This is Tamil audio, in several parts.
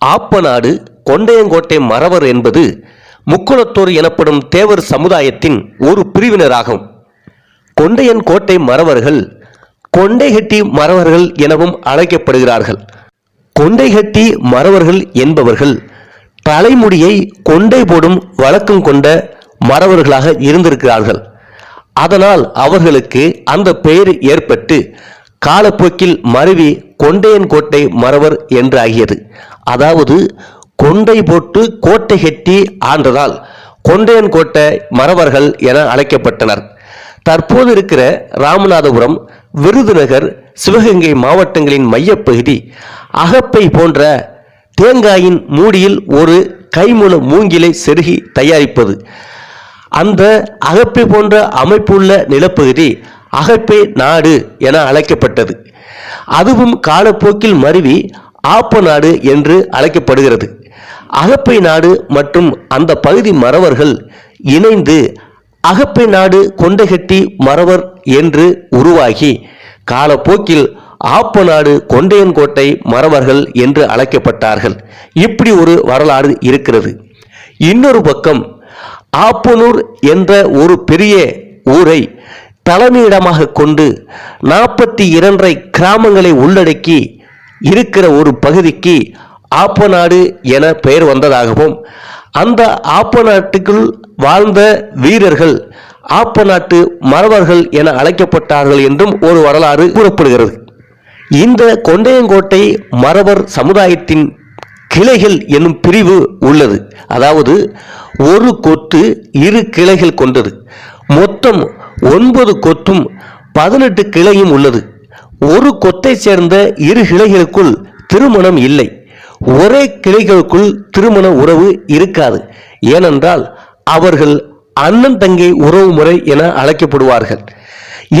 ஆப்பநாடு கொண்டையங்கோட்டை மறவர் என்பது முக்குளத்தோர் எனப்படும் தேவர் சமுதாயத்தின் ஒரு பிரிவினராகும். கொண்டையன் கோட்டை மறவர்கள் கொண்டைகட்டி மறவர்கள் எனவும் அழைக்கப்படுகிறார்கள். கொண்டைகட்டி மறவர்கள் என்பவர்கள் தலைமுடியை கொண்டை போடும் வழக்கம் கொண்ட மறவர்களாக இருந்திருக்கிறார்கள். அதனால் அவர்களுக்கு அந்த பெயர் ஏற்பட்டு காலப்போக்கில் மருவி கொண்டையன் கோட்டை மறவர் என்று ஆகியது அதாவது கொண்டை போட்டு கோட்டை கெட்டி ஆண்டதால் கொண்டையன் கோட்டை மறவர்கள் என அழைக்கப்பட்டனர். தற்போது இருக்கிற ராமநாதபுரம் விருதுநகர் சிவகங்கை மாவட்டங்களின் மையப்பகுதி அகப்பை போன்ற தேங்காயின் மூடியில் ஒரு கைமூல மூங்கிலை செருகி தயாரிப்பது. அந்த அகப்பை போன்ற அமைப்புள்ள நிலப்பகுதி அகப்பை நாடு என அழைக்கப்பட்டது. அதுவும் காலப்போக்கில் மருவி ஆப்ப நாடு என்று அழைக்கப்படுகிறது. அகப்பை நாடு மற்றும் அந்த பகுதி மறவர்கள் இணைந்து அகப்பை நாடு கொண்டைகட்டி மறவர் என்று உருவாகி காலப்போக்கில் ஆப்ப நாடு கொண்டையன்கோட்டை மறவர்கள் என்று அழைக்கப்பட்டார்கள். இப்படி ஒரு வரலாறு இருக்கிறது. இன்னொரு பக்கம் ஆப்பனூர் என்ற ஒரு பெரிய ஊரை தலைமையிடமாக கொண்டு நாற்பத்தி இரண்டரை கிராமங்களை உள்ளடக்கி இருக்கிற ஒரு பகுதிக்கு ஆப்பநாடு என பெயர் வந்ததாகவும் அந்த ஆப்ப நாட்டுக்குள் வாழ்ந்த வீரர்கள் ஆப்ப நாட்டு மறவர்கள் என அழைக்கப்பட்டார்கள் என்றும் ஒரு வரலாறு கூறப்படுகிறது. இந்த கொண்டையங்கோட்டை மறவர் சமுதாயத்தின் கிளைகள் என்னும் பிரிவு உள்ளது. அதாவது ஒரு கொத்து இரு கிளைகள் கொண்டது. மொத்தம் ஒன்பது கொத்தும் பதினெட்டு கிளையும் உள்ளது. ஒரு கொத்தை சேர்ந்த இரு கிளைகளுக்குள் திருமணம் இல்லை. ஒரே கிளைகளுக்குள் திருமண உறவு இருக்காது. ஏனென்றால் அவர்கள் அண்ணன் தங்கை உறவு முறை என அழைக்கப்படுவார்கள்.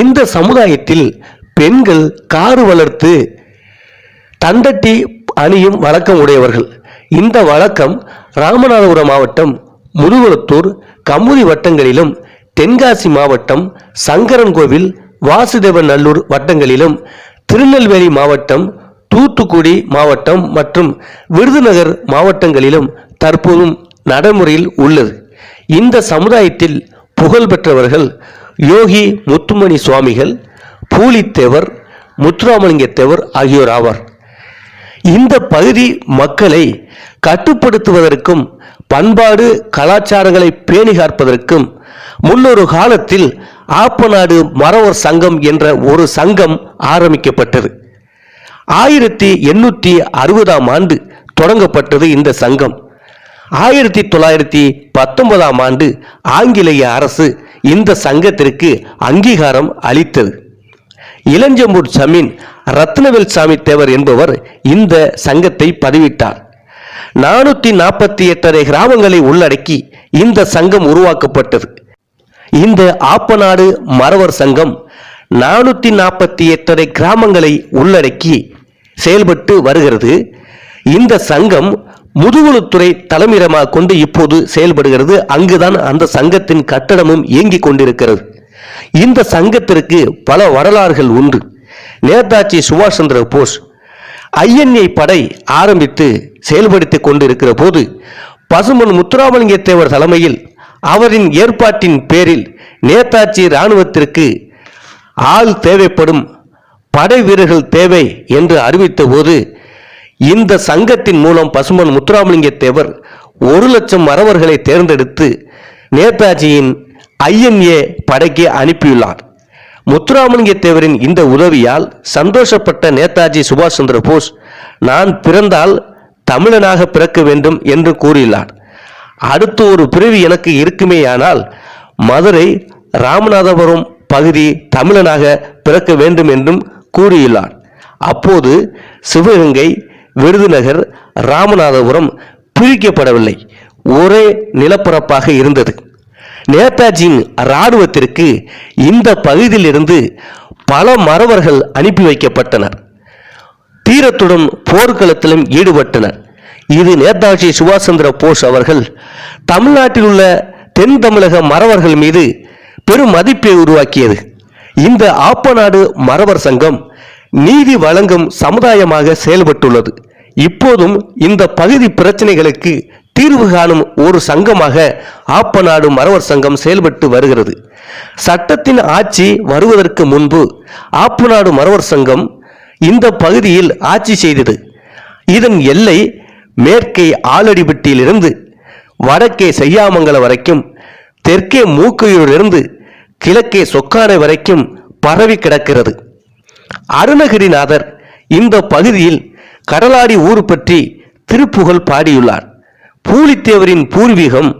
இந்த சமுதாயத்தில் பெண்கள் காரு வளர்த்து தண்டட்டி அணியும் வழக்கம் உடையவர்கள். இந்த வழக்கம் ராமநாதபுரம் மாவட்டம் முதுகுளத்தூர் கமுதி வட்டங்களிலும் தென்காசி மாவட்டம் சங்கரன்கோவில் வாசுதேவன் நல்லூர் வட்டங்களிலும் திருநெல்வேலி மாவட்டம் தூத்துக்குடி மாவட்டம் மற்றும் விருதுநகர் மாவட்டங்களிலும் தற்போதும் நடைமுறையில் உள்ளது. இந்த சமுதாயத்தில் புகழ் பெற்றவர்கள் யோகி முத்துமணி சுவாமிகள் பூலித்தேவர் முத்துராமலிங்கத்தேவர் ஆகியோர் ஆவார். இந்த பகுதி மக்களை கட்டுப்படுத்துவதற்கும் பண்பாடு கலாச்சாரங்களை பேணி காப்பதற்கும் முன்னொரு காலத்தில் ஆப்பநாடு மரவர் சங்கம் என்ற ஒரு சங்கம் ஆரம்பிக்கப்பட்டது. ஆயிரத்தி எண்ணூற்றி அறுபதாம் ஆண்டு தொடங்கப்பட்டது இந்த சங்கம். ஆயிரத்தி தொள்ளாயிரத்தி பத்தொன்பதாம் ஆண்டு ஆங்கிலேய அரசு இந்த சங்கத்திற்கு அங்கீகாரம் அளித்தது. இளஞ்சம்பூர் சமீன் ரத்னவேல் சாமி தேவர் என்பவர் இந்த சங்கத்தை பதிவிட்டார். நானூத்தி நாற்பத்தி எட்டரை கிராமங்களை உள்ளடக்கி இந்த சங்கம் உருவாக்கப்பட்டது. இந்த ஆப்பநாடு மறவர் சங்கம் நானூத்தி நாற்பத்தி எட்டரை கிராமங்களை உள்ளடக்கி செயல்பட்டு வருகிறது. இந்த சங்கம் முதுகுளத்துறை தலைமையிடமாக கொண்டு இப்போது செயல்படுகிறது. அங்குதான் அந்த சங்கத்தின் கட்டடமும் இயங்கிக் கொண்டிருக்கிறது. இந்த சங்கத்திற்கு பல வரலாறுகள் உண்டு. நேதாஜி சுபாஷ் சந்திர போஸ் ஐஎன்ஏ படை ஆரம்பித்து செயல்படுத்திக் கொண்டிருக்கிற போது பசுமன் முத்துராமலிங்க தேவர் தலைமையில் அவரின் ஏற்பாட்டின் பேரில் நேதாஜி இராணுவத்திற்கு ஆள் தேவைப்படும் படை வீரர்கள் தேவை என்று அறிவித்த போது இந்த சங்கத்தின் மூலம் பசுமன் முத்துராமலிங்க தேவர் ஒரு லட்சம் மறவர்களை தேர்ந்தெடுத்து நேதாஜியின் ஐஎம்ஏ படைக்கு அனுப்பியுள்ளார். முத்துராமலிங்கத்தேவரின் இந்த உதவியால் சந்தோஷப்பட்ட நேதாஜி சுபாஷ் சந்திர போஸ் நான் பிறந்தால் தமிழனாக பிறக்க வேண்டும் என்று கூறியுள்ளார். அடுத்து ஒரு பிறவி எனக்கு இருக்குமேயானால் மதுரை ராமநாதபுரம் பகுதி தமிழனாக பிறக்க வேண்டும் என்றும் கூறியுள்ளார். அப்போது சிவகங்கை விருதுநகர் ராமநாதபுரம் பிரிக்கப்படவில்லை. ஒரே நிலப்பரப்பாக இருந்தது. நேதாஜியின் இராணுவத்திற்கு இந்த பகுதியிலிருந்து பல மறவர்கள் அனுப்பி வைக்கப்பட்டனர். தீரத்துடன் போர்க்களத்திலும் ஈடுபட்டனர். இது நேதாஜி சுபாஷ் சந்திர போஸ் அவர்கள் தமிழ்நாட்டில் உள்ள தென் தமிழக மறவர்கள் மீது பெரும் மதிப்பை உருவாக்கியது. இந்த ஆப்பநாடு மறவர் சங்கம் நீதி வழங்கும் சமுதாயமாக செயல்பட்டுள்ளது. இப்போதும் இந்த பகுதி பிரச்சனைகளுக்கு தீர்வு காணும் ஒரு சங்கமாக ஆப்பநாடு மறவர் சங்கம் செயல்பட்டு வருகிறது. சட்டத்தின் ஆட்சி வருவதற்கு முன்பு ஆப்பநாடு மறவர் சங்கம் இந்த பகுதியில் ஆட்சி செய்தது. இதன் எல்லை மேற்கே ஆலடிப்பட்டியிலிருந்து வடக்கே செய்யாமங்கலம் வரைக்கும் தெற்கே மூக்கையூரிலிருந்து கிழக்கே சொக்கானை வரைக்கும் பரவி கிடக்கிறது. அருணகிரிநாதர் இந்த பகுதியில் கடலாடி ஊர் பற்றி திருப்புகழ் பாடியுள்ளார். பூலித்தேவரின் பூர்வீகம்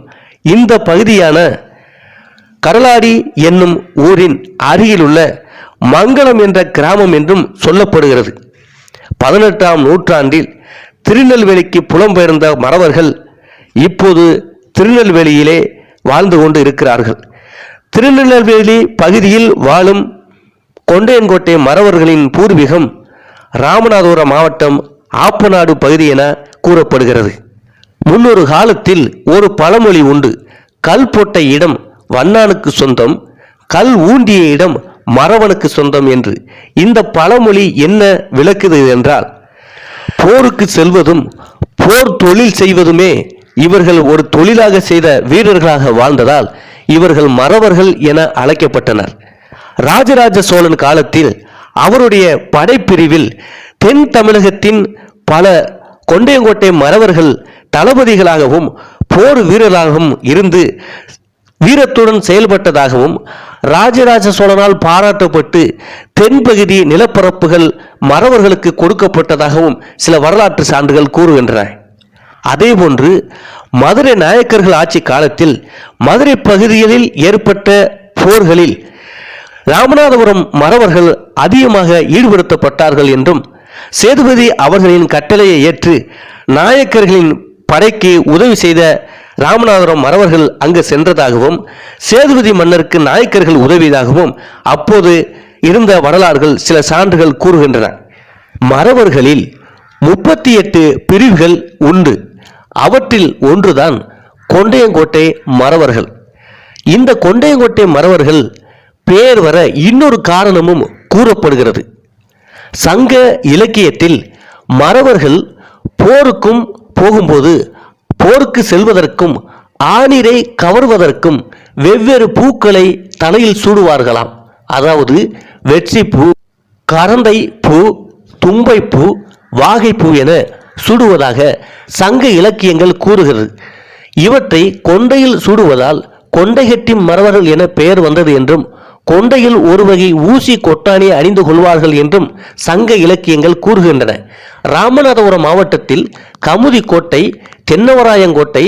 இந்த பகுதியான கடலாடி என்னும் ஊரின் அருகிலுள்ள மங்களம் என்ற கிராமம் என்றும் சொல்லப்படுகிறது. பதினெட்டாம் நூற்றாண்டில் திருநெல்வேலிக்கு புலம்பெயர்ந்த மறவர்கள் இப்போது திருநெல்வேலியிலே வாழ்ந்து கொண்டு இருக்கிறார்கள். திருநெல்வேலி பகுதியில் வாழும் கொண்டையன்கோட்டை மறவர்களின் பூர்வீகம் ராமநாதபுரம் மாவட்டம் ஆப்பநாடு பகுதி என கூறப்படுகிறது. முன்னொரு காலத்தில் ஒரு பழமொழி உண்டு. கல் போட்ட இடம் வண்ணானுக்கு சொந்தம் கல் ஊண்டிய இடம் மறவனுக்கு சொந்தம் என்று. இந்த பழமொழி என்ன விளக்குது என்றால் போருக்கு செல்வதும் போர் தொழில் செய்வதுமே இவர்கள் ஒரு தொழிலாக செய்த வீரர்களாக வாழ்ந்ததால் இவர்கள் மறவர்கள் என அழைக்கப்பட்டனர். ராஜராஜ சோழன் காலத்தில் அவருடைய படைப்பிரிவில் தென் தமிழகத்தின் பல கொண்டையங்கோட்டை மறவர்கள் தளபதிகளாகவும் போர் வீரராகவும் இருந்து வீரத்துடன் செயல்பட்டதாகவும் ராஜராஜ சோழனால் பாராட்டப்பட்டு தென்பகுதி நிலப்பரப்புகள் மறவர்களுக்கு கொடுக்கப்பட்டதாகவும் சில வரலாற்று சான்றுகள் கூறுகின்றன. அதேபோன்று மதுரை நாயக்கர்கள் ஆட்சி காலத்தில் மதுரை பகுதிகளில் ஏற்பட்ட போர்களில் ராமநாதபுரம் மறவர்கள் அதிகமாக ஈடுபடுத்தப்பட்டார்கள் என்றும் சேதுபதி அவர்களின் கட்டளையை ஏற்று நாயக்கர்களின் படைக்கு உதவி செய்த ராமநாதபுரம் மறவர்கள் அங்கு சென்றதாகவும் சேதுபதி மன்னருக்கு நாயக்கர்கள் உதவியதாகவும் அப்போது இருந்த வரலாறுகள் சில சான்றுகள் கூறுகின்றன. மறவர்களில் முப்பத்தி எட்டு பிரிவுகள் உண்டு. அவற்றில் ஒன்றுதான் கொண்டையங்கோட்டை மறவர்கள். இந்த கொண்டையங்கோட்டை மறவர்கள் பேர் வர இன்னொரு காரணமும் கூறப்படுகிறது. சங்க இலக்கியத்தில் மறவர்கள் போருக்கும் போகும்போது போருக்கு செல்வதற்கும் ஆணிரை கவர்வதற்கும் வெவ்வேறு பூக்களை தலையில் சூடுவார்களாம். அதாவது வெற்றி பூ கரந்தை பூ தும்பை பூ வாகைப்பூ என சூடுவதாக சங்க இலக்கியங்கள் கூறுகிறது. இவற்றை கொண்டையில் சூடுவதால் கொண்டைகட்டி மறவர்கள் என பெயர் வந்தது என்றும் கொண்டையில் ஒரு வகை ஊசி கொட்டாணி அணிந்து கொள்வார்கள் என்றும் சங்க இலக்கியங்கள் கூறுகின்றன. ராமநாதபுரம் மாவட்டத்தில் கமுதி கோட்டை தென்னவராயங்கோட்டை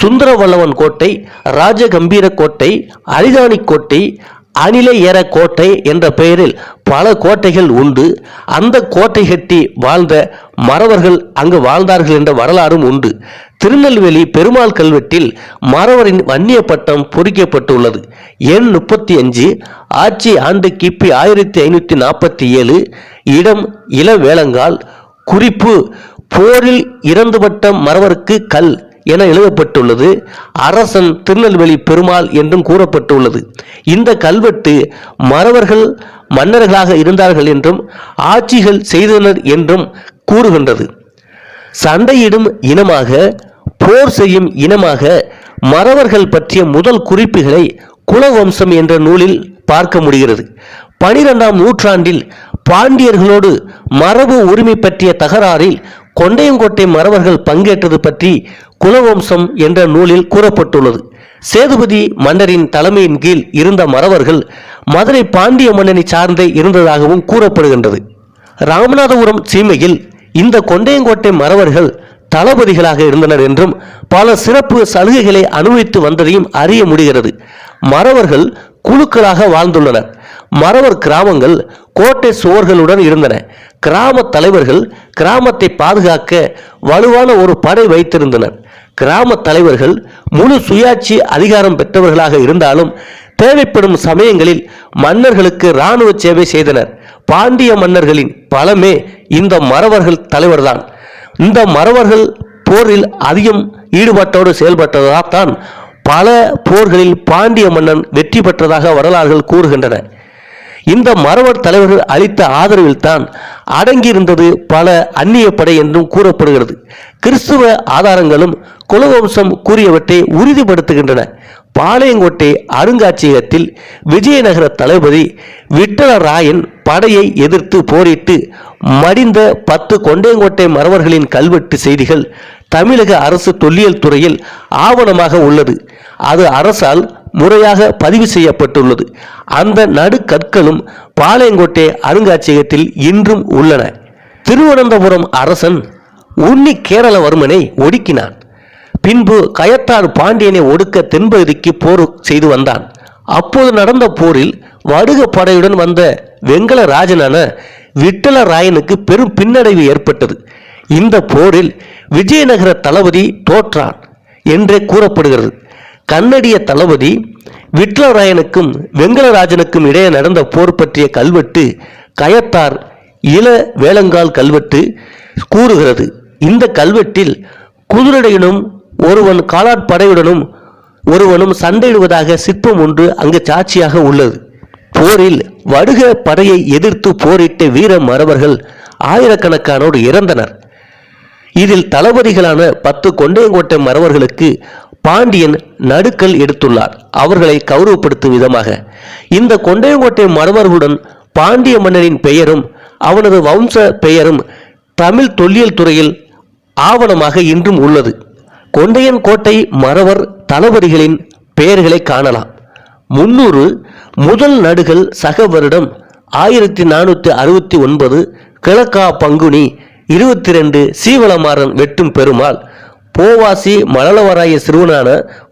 சுந்தரவல்லவன் கோட்டை ராஜகம்பீர கோட்டை அரிதானி கோட்டை அணிலை ஏற கோட்டை என்ற பெயரில் பல கோட்டைகள் உண்டு. அந்த கோட்டை கட்டி வாழ்ந்த மறவர்கள் அங்கு வாழ்ந்தார்கள் என்ற வரலாறும் உண்டு. திருநெல்வேலி பெருமாள் கல்வெட்டில் மறவரின் வன்னிய பட்டம் பொறிக்கப்பட்டுள்ளது. எண் முப்பத்தி அஞ்சு ஆட்சி ஆண்டு கிபி ஆயிரத்தி ஐநூற்றி நாற்பத்தி ஏழு இடம் இளவேளங்கால் குறிப்பு போரில் இறந்துபட்ட மறவருக்கு கல். என எழுதப்பட்டுள்ளது. அரசன் திருநெல்வேலி பெருமாள் என்றும் கூறப்பட்டுள்ளது. இந்த கல்வெட்டு மறவர்கள் மன்னர்களாக இருந்தார்கள் என்றும் ஆட்சிகள் செய்தனர் என்றும் கூறுகின்றது. சண்டையிடும் இனமாக போர் செய்யும் இனமாக மறவர்கள் பற்றிய முதல் குறிப்புகளை குலவம்சம் என்ற நூலில் பார்க்க முடிகிறது. பனிரெண்டாம் நூற்றாண்டில் பாண்டியர்களோடு மரபு உரிமை பற்றிய தகராறில் கொண்டையங்கோட்டை மறவர்கள் பங்கேற்றது பற்றி குலவம்சம் என்ற நூலில் கூறப்பட்டுள்ளது. சேதுபதி மன்னரின் தலைமையின் கீழ் இருந்த மறவர்கள் மதுரை பாண்டிய மன்னனை சார்ந்தே இருந்ததாகவும் கூறப்படுகின்றது. ராமநாதபுரம் சீமையில் இந்த கொண்டையங்கோட்டை மறவர்கள் தளபதிகளாக இருந்தனர் என்றும் பல சிறப்பு சலுகைகளை அனுபவித்து வந்ததையும் அறிய முடிகிறது. மறவர்கள் குழுக்களாக வாழ்ந்துள்ளனர். மறவர் கிராமங்கள் கோட்டை சுவர்களுடன் இருந்தன. கிராம தலைவர்கள் கிராமத்தை பாதுகாக்க வலுவான ஒரு படை வைத்திருந்தனர். கிராம தலைவர்கள் முழு சுயாட்சி அதிகாரம் பெற்றவர்களாக இருந்தாலும் தேவைப்படும் சமயங்களில் மன்னர்களுக்கு இராணுவ சேவை செய்தனர். பாண்டிய மன்னர்களின் பலமே இந்த மறவர்கள் தலைவர்தான். இந்த மறவர்கள் போரில் அதிகம் ஈடுபாட்டோடு செயல்பட்டதால் தான் பல போர்களில் பாண்டிய மன்னன் வெற்றி பெற்றதாக வரலாறுகள் கூறுகின்றன. இந்த மறவர் தலைவர்கள் அளித்த ஆதரவில்தான் அடங்கியிருந்தது பல அந்நிய படை என்றும் கூறப்படுகிறது. கிறிஸ்துவ ஆதாரங்களும் குலவம்சம் கூறியவற்றை உறுதிப்படுத்துகின்றன. பாளையங்கோட்டை அருங்காட்சியகத்தில் விஜயநகர தளபதி விட்டலராயன் படையை எதிர்த்து போரிட்டு மடிந்த பத்து கொண்டையங்கோட்டை மறவர்களின் கல்வெட்டு செய்திகள் தமிழக அரசு தொல்லியல் துறையில் ஆவணமாக உள்ளது. அது அரசால் முறையாக பதிவு செய்யப்பட்டுள்ளது. அந்த நடுக்கற்களும் பாளையங்கோட்டை அருங்காட்சியகத்தில் இன்றும் உள்ளன. திருவனந்தபுரம் அரசன் உன்னி கேரளவர்மனை ஒடுக்கினான். பின்பு கயத்தார் பாண்டியனை ஒடுக்க தென்பகுதிக்கு போர் செய்து வந்தான். அப்போது நடந்த போரில் வடுக படையுடன் வந்த வெங்கல ராஜனான விட்டல ராயனுக்கு பெரும் பின்னடைவு ஏற்பட்டது. இந்த போரில் விஜயநகர தளபதி தோற்றான் என்றே கூறப்படுகிறது. கன்னடிய தளபதி விட்லராயனுக்கும் வெங்கலராஜனுக்கும் இடையே நடந்த போர் பற்றிய கல்வெட்டு கயத்தார் இள வேளங்கால் கல்வெட்டு கூறுகிறது. இந்த கல்வெட்டில் குதிரடையினும் ஒருவன் காலாட்படையுடனும் ஒருவனும் சண்டையிடுவதாக சிற்பம் ஒன்று அங்கு சாட்சியாக உள்ளது. போரில் வடுக படையை எதிர்த்து போரிட்ட வீர மறவர்கள் ஆயிரக்கணக்கானோர் இறந்தனர். இதில் தளபதிகளான பத்து கொண்டையங்கோட்டை மறவர்களுக்கு பாண்டியன் நடுக்கல் எடுத்துள்ளார். அவர்களை கௌரவப்படுத்தும் விதமாக. இந்த கொண்டையங்கோட்டை மறவர்களுடன் பாண்டிய மன்னனின் பெயரும் அவனது வம்ச பெயரும் தமிழ் தொல்லியல் துறையில் ஆவணமாக இன்றும் உள்ளது. கொண்டையன் கோட்டை மறவர் தளபதிகளின் பெயர்களை காணலாம். முன்னூறு முதல் நடுகள் சக வருடம் ஆயிரத்தி நானூற்றி அறுபத்தி ஒன்பது கிழக்கா பங்குனி இருபத்தி ரெண்டு சீவளமாறன் வெட்டும் பெருமாள் போவாசி மலலவராய சிறுவனான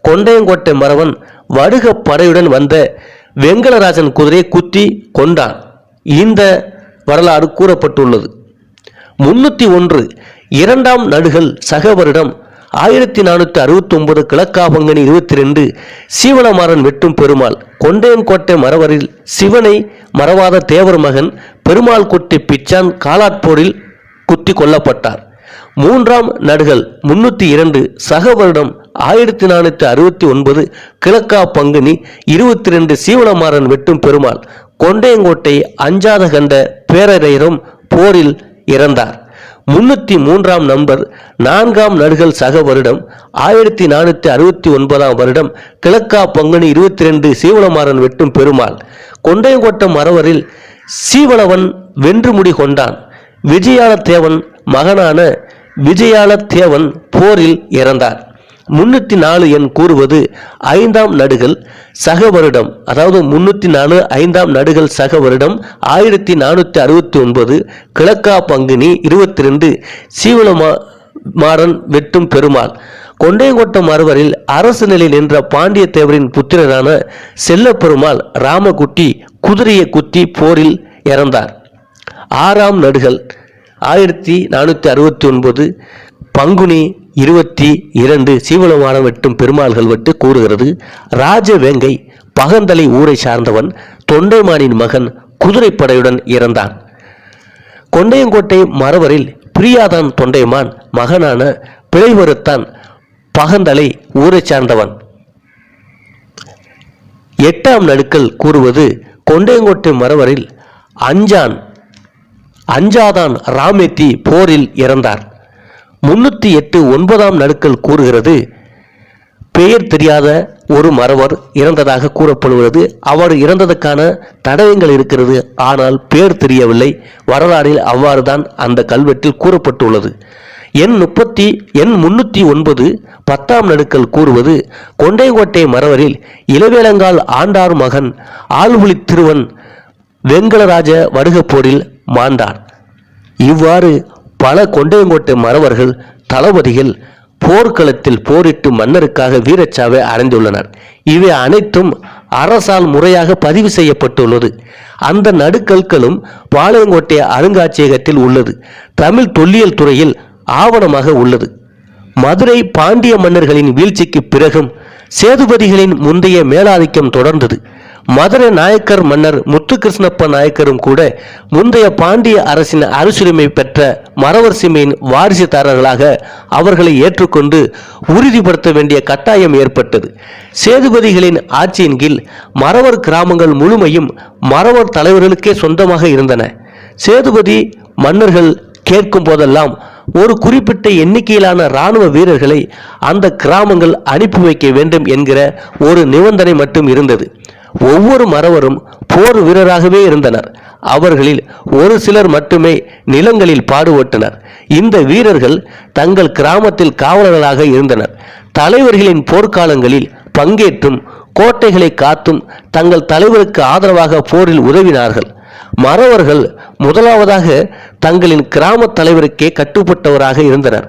கொண்டையங்கோட்டை மறவன் வடுக படையுடன் வந்த வெங்கடராஜன் குதிரையை குத்தி கொண்டான் இந்த வரலாறு கூறப்பட்டுள்ளது. முன்னூற்றி ஒன்று இரண்டாம் நடுகள் சக வருடம் ஆயிரத்தி நானூற்றி அறுபத்தி ஒன்பது கிழக்காபங்கனி இருபத்தி ரெண்டு சீவனமாறன் வெட்டும் பெருமாள். கொண்டையன்கோட்டை மறவரில் சிவனை மறவாத தேவர் மகன் பெருமாள் கொட்டி பிச்சான் காலாட்போரில் குத்தி கொல்லப்பட்டார். மூன்றாம் நடுகள் முன்னூற்றி இரண்டு சக வருடம் ஆயிரத்தி நானூற்றி அறுபத்தி ஒன்பது கிழக்கா பங்குனி இருபத்தி ரெண்டு சீவனமாறன் வெட்டும் பெருமாள். கொண்டையங்கோட்டை அஞ்சாத கண்ட பேரரையரும் போரில் இறந்தார். முன்னூற்றி மூன்றாம் நம்பர் நான்காம் நடுகள் சக வருடம் ஆயிரத்தி நானூற்றி அறுபத்தி ஒன்பதாம் வருடம் கிழக்கா பங்குனி இருபத்தி ரெண்டு சீவனமாறன் வெட்டும் பெருமாள். கொண்டையங்கோட்டம் மறவரில் சீவனவன் வென்று முடி கொண்டான். விஜயாலத்தேவன் மகனான விஜயால தேவன் போரில் இறந்தார். முன்னூற்றி நாலு எண் கூறுவது ஐந்தாம் நடுகள் சக வருடம். அதாவது முன்னூற்றி நாலு ஐந்தாம் நடுகள் சக வருடம் ஆயிரத்தி நானூற்றி அறுபத்தி ஒன்பது கிழக்கா பங்குனி இருபத்தி ரெண்டு சீவலமா மாறன் வெட்டும் பெருமாள். கொண்டையங்கோட்டம் மறுவரில் அரசு நிலை நின்ற பாண்டிய தேவரின் புத்திரரான செல்லப்பெருமாள் ராமகுட்டி குதிரையை குத்தி போரில் இறந்தார். ஆறாம் நடுகள் ஆயிரத்தி நானூற்றி அறுபத்தி ஒன்பது பங்குனி இருபத்தி இரண்டு சீவளமானம் வெட்டும் பெருமாள்கள் வெட்டு கூறுகிறது ராஜவேங்கை பகந்தலை ஊரை சார்ந்தவன் தொண்டைமானின் மகன் குதிரைப்படையுடன் இறந்தான். கொண்டையங்கோட்டை மறவரில் பிரியாதான் தொண்டைமான் மகனான பிழைவருத்தான் பகந்தலை ஊரை சார்ந்தவன். எட்டாம் நடுக்கள் கூறுவது கொண்டையங்கோட்டை மறவரில் அஞ்சான் அஞ்சாதான் ராமேத்தி போரில் இறந்தார். முன்னூற்றி எட்டு ஒன்பதாம் நடுக்கள் கூறுகிறது. பெயர் தெரியாத ஒரு மறவர் இறந்ததாக கூறப்படுகிறது. அவர் இறந்ததற்கான தடயங்கள் இருக்கிறது. ஆனால் பெயர் தெரியவில்லை. வரலாறில் அவ்வாறுதான் அந்த கல்வெட்டில் கூறப்பட்டுள்ளது. எண் முப்பத்தி எண் முன்னூற்றி ஒன்பது பத்தாம் நடுக்கள் கூறுவது கொண்டைக்கோட்டை மறவரில் இளவேலங்கால் ஆண்டார் மகன் ஆழ்வுளி திருவன் வெங்கடராஜ வடுகப்போரில் மாண்டார். இவ்வாறு பல கொண்டையங்கோட்டை மறவர்கள் தளபதிகள் போர்க்களத்தில் போரிட்டு மன்னருக்காக வீரச்சாவை அடைந்துள்ளனர். இவை அனைத்தும் அரசால் முறையாக பதிவு செய்யப்பட்டுள்ளது. அந்த நடுக்கற்களும் பாளையங்கோட்டை அருங்காட்சியகத்தில் உள்ளது. தமிழ் தொல்லியல் துறையில் ஆவணமாக உள்ளது. மதுரை பாண்டிய மன்னர்களின் வீழ்ச்சிக்கு பிறகும் சேதுபதிகளின் முந்தைய மேலாதிக்கம் தொடர்ந்தது. மதுரை நாயக்கர் மன்னர் முத்துகிருஷ்ணப்ப நாயக்கரும் கூட முந்தைய பாண்டிய அரசின் அரசுரிமை பெற்ற மறவர் சிமையின் வாரிசுதாரர்களாக அவர்களை ஏற்றுக்கொண்டு உறுதிப்படுத்த வேண்டிய கட்டாயம் ஏற்பட்டது. சேதுபதிகளின் ஆட்சியின் கீழ் மறவர் கிராமங்கள் முழுமையும் மறவர் தலைவர்களுக்கே சொந்தமாக இருந்தன. சேதுபதி மன்னர்கள் கேட்கும் போதெல்லாம் ஒரு குறிப்பிட்ட எண்ணிக்கையிலான இராணுவ வீரர்களை அந்த கிராமங்கள் அனுப்பி வைக்க வேண்டும் என்கிற ஒரு நிபந்தனை மட்டும் இருந்தது. ஒவ்வொரு மறவரும் போர் வீரராகவே இருந்தனர். அவர்களில் ஒரு சிலர் மட்டுமே நிலங்களில் பாடுபட்டனர் இந்த வீரர்கள் தங்கள் கிராமத்தில் காவலர்களாக இருந்தனர். தலைவர்களின் போர்க்காலங்களில் பங்கேற்றும் கோட்டைகளை காத்தும் தங்கள் தலைவருக்கு ஆதரவாக போரில் உதவினார்கள். மறவர்கள் முதலாவதாக தங்களின் கிராம தலைவருக்கே கட்டுப்பட்டவராக இருந்தனர்.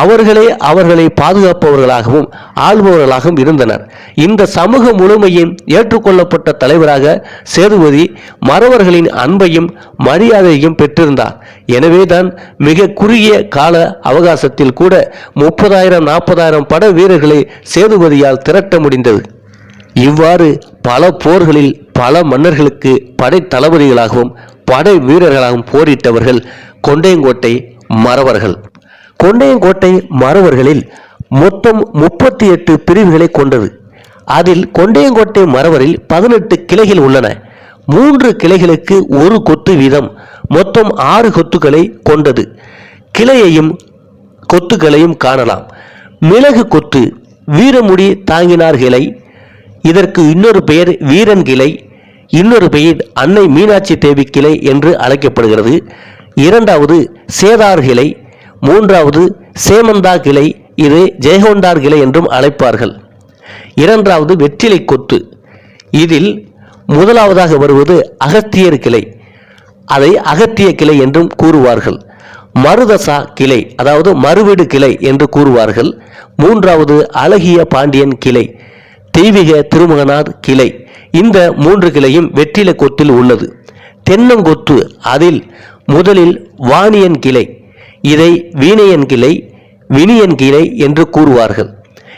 அவர்களே அவர்களை பாதுகாப்பவர்களாகவும் ஆள்பவர்களாகவும் இருந்தனர். இந்த சமூக முழுமையும் ஏற்றுக்கொள்ளப்பட்ட தலைவராக சேதுபதி மறவர்களின் அன்பையும் மரியாதையையும் பெற்றிருந்தார். எனவேதான் மிக குறுகிய கால அவகாசத்தில் கூட முப்பதாயிரம் நாற்பதாயிரம் பட வீரர்களை சேதுபதியால் திரட்ட முடிந்தது. இவ்வாறு பல போர்களில் பல மன்னர்களுக்கு படை தளபதிகளாகவும் படை வீரர்களாகவும் போரிட்டவர்கள் கொண்டையங்கோட்டை மறவர்கள். கொண்டையங்கோட்டை மறவர்களில் மொத்தம் முப்பத்தி எட்டு பிரிவுகளை கொண்டது. அதில் கொண்டையங்கோட்டை மறவரில் பதினெட்டு கிளைகள் உள்ளன. மூன்று கிளைகளுக்கு ஒரு கொத்து வீதம் மொத்தம் ஆறு கொத்துக்களை கொண்டது. கிளையையும் கொத்துக்களையும் காணலாம். மிளகு கொத்து வீரமுடி தாங்கினார் கிளை இதற்கு இன்னொரு பெயர் வீரன் கிளை இன்னொரு பெயர் அன்னை மீனாட்சி தேவி கிளை என்று அழைக்கப்படுகிறது. இரண்டாவது சேதார் கிளை மூன்றாவது சேமந்தா கிளை இது ஜெயகொண்டார் கிளை என்றும் அழைப்பார்கள். இரண்டாவது வெற்றிலை கொத்து இதில் முதலாவதாக வருவது அகத்தியர் கிளை அதை அகத்திய கிளை என்றும் கூறுவார்கள். மருதசா கிளை அதாவது மறுவீடு கிளை என்று கூறுவார்கள். மூன்றாவது அழகிய பாண்டியன் கிளை தெய்வீக திருமகனார் கிளை. இந்த மூன்று கிளையும் வெற்றில கொத்தில் உள்ளது. தென்னங்கொத்து அதில் முதலில் வாணியன் கிளை. இதை வீணையன் கிளை வினியன் கிளை என்று கூறுவார்கள்.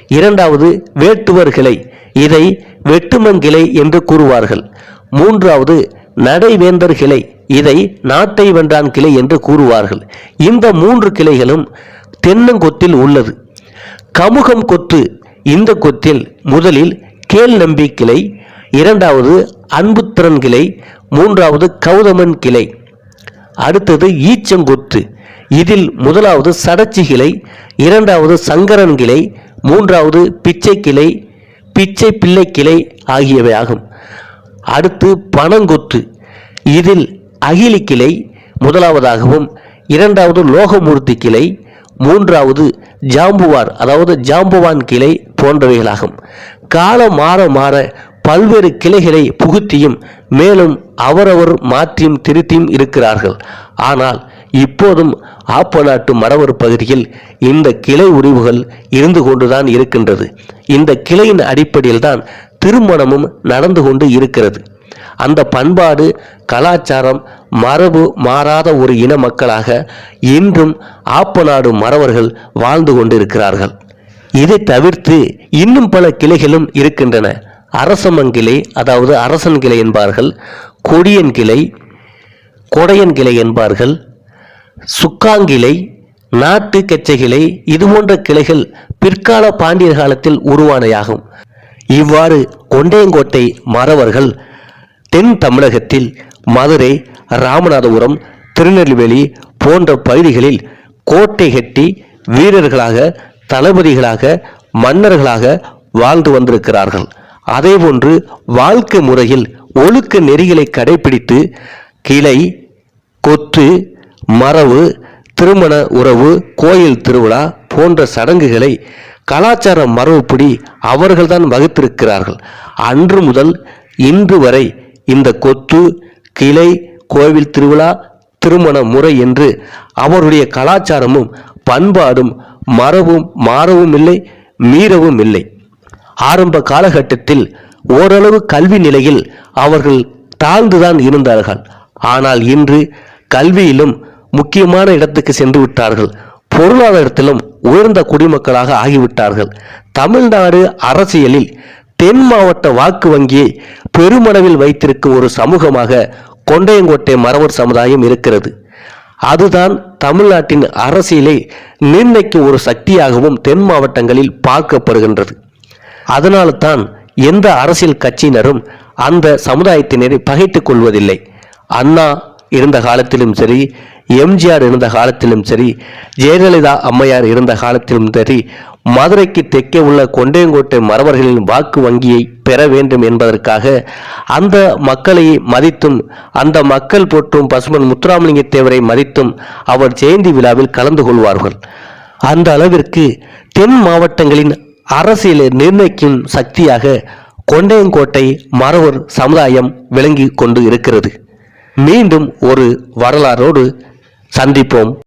இரண்டாவது வேட்டுவர் கிளை. இதை வெட்டுமங்கிளை என்று கூறுவார்கள். மூன்றாவது நடைவேந்தர் கிளை. இதை நாட்டை வென்றான் கிளை என்று கூறுவார்கள். இந்த மூன்று கிளைகளும் தென்னங்கொத்தில் உள்ளது. கமுகம் கொத்து இந்த கொத்தில் முதலில் கேள் நம்பி கிளை இரண்டாவது அன்புத்திறன் கிளை மூன்றாவது கௌதமன் கிளை. அடுத்தது ஈச்சங்கொத்து இதில் முதலாவது சடச்சி கிளை இரண்டாவது சங்கரன் கிளை மூன்றாவது பிச்சை கிளை பிச்சை பிள்ளை கிளை ஆகியவை ஆகும். அடுத்து பனங்கொத்து இதில் அகிலி கிளை முதலாவதாகவும் இரண்டாவது லோகமூர்த்தி கிளை மூன்றாவது ஜாம்புவார் அதாவது ஜாம்புவான் கிளை போன்றவைகளாகும். காலம் மாற மாற பல்வேறு கிளைகளை புகுத்தியும் மேலும் அவரவர் மாற்றியும் திருத்தியும் இருக்கிறார்கள். ஆனால் இப்போதும் ஆப்ப நாட்டு மறவர் பகுதியில் இந்த கிளை உரிவுகள் இருந்து கொண்டுதான் இருக்கின்றது. இந்த கிளையின் அடிப்படையில் தான் திருமணமும் நடந்து கொண்டு இருக்கிறது. அந்த பண்பாடு கலாச்சாரம் மரபு மாறாத ஒரு இன மக்களாக இன்றும் ஆப்பநாடு மறவர்கள் வாழ்ந்து கொண்டிருக்கிறார்கள். இதை தவிர்த்து இன்னும் பல கிளைகளும் இருக்கின்றன. அரசமங்கிளை அதாவது அரசன் கிளை என்பார்கள் கொடியன் கிளை கொடையன் கிளை என்பார்கள் சுக்காங்கிளை நாட்டு கச்சைகளை இது போன்ற கிளைகள் பிற்கால பாண்டியர் காலத்தில் உருவானையாகும். இவ்வாறு கொண்டையங்கோட்டை மறவர்கள் தென் தமிழகத்தில் மதுரை ராமநாதபுரம் திருநெல்வேலி போன்ற பகுதிகளில் கோட்டை கட்டி வீரர்களாக தளபதிகளாக மன்னர்களாக வாழ்ந்து வந்திருக்கிறார்கள். அதேபோன்று வாழ்க்கை முறையில் ஒழுக்க நெறிகளை கடைபிடித்து கிளை கொத்து மரபு திருமண உறவு கோயில் திருவிழா போன்ற சடங்குகளை கலாச்சார மரபுப்படி அவர்கள்தான் வகுத்திருக்கிறார்கள். அன்று முதல் இன்று வரை இந்த கொத்து கிளை கோவில் திருவிழா திருமண முறை என்று அவருடைய கலாச்சாரமும் பண்பாடும் மறவும் மாறவும் இல்லை மீறவும் இல்லை ஆரம்ப காலகட்டத்தில் ஓரளவு கல்வி நிலையில் அவர்கள் தாழ்ந்துதான் இருந்தார்கள். ஆனால் இன்று கல்வியிலும் முக்கியமான இடத்துக்கு சென்று விட்டார்கள். பொருளாதாரத்திலும் உயர்ந்த குடிமக்களாக ஆகிவிட்டார்கள். தமிழ்நாடு அரசியலில் தென் மாவட்ட வாக்கு வங்கியை பெருமளவில் வைத்திருக்கும் ஒரு சமூகமாக கொண்டையங்கோட்டை மறவர் சமுதாயம் இருக்கிறது. அதுதான் தமிழ்நாட்டின் அரசியலை நிர்ணயிக்கும் ஒரு சக்தியாகவும் தென் மாவட்டங்களில் பார்க்கப்படுகின்றது. அதனால தான் எந்த அரசியல் கட்சியினரும் அந்த சமுதாயத்தினரை பகைத்துக் கொள்வதில்லை. அண்ணா இருந்த காலத்திலும் சரி எம்ஜிஆர் இருந்த காலத்திலும் சரி ஜெயலலிதா அம்மையார் இருந்த காலத்திலும் சரி மதுரைக்கு தெற்கே உள்ள கொண்டையங்கோட்டை மறவர்களின் வாக்கு வங்கியை பெற வேண்டும் என்பதற்காக அந்த மக்களை மதித்தும் அந்த மக்கள் போற்றும் பசுமன் முத்துராமலிங்க தேவரை மதித்தும் அவர் ஜெயந்தி விழாவில் கலந்து கொள்வார்கள். அந்த அளவிற்கு தென் மாவட்டங்களின் அரசியலை நிர்ணயிக்கும் சக்தியாக கொண்டையங்கோட்டை மறவர் சமுதாயம் விளங்கி கொண்டு இருக்கிறது. மீண்டும் ஒரு வரலாறோடு சந்திப்போம்.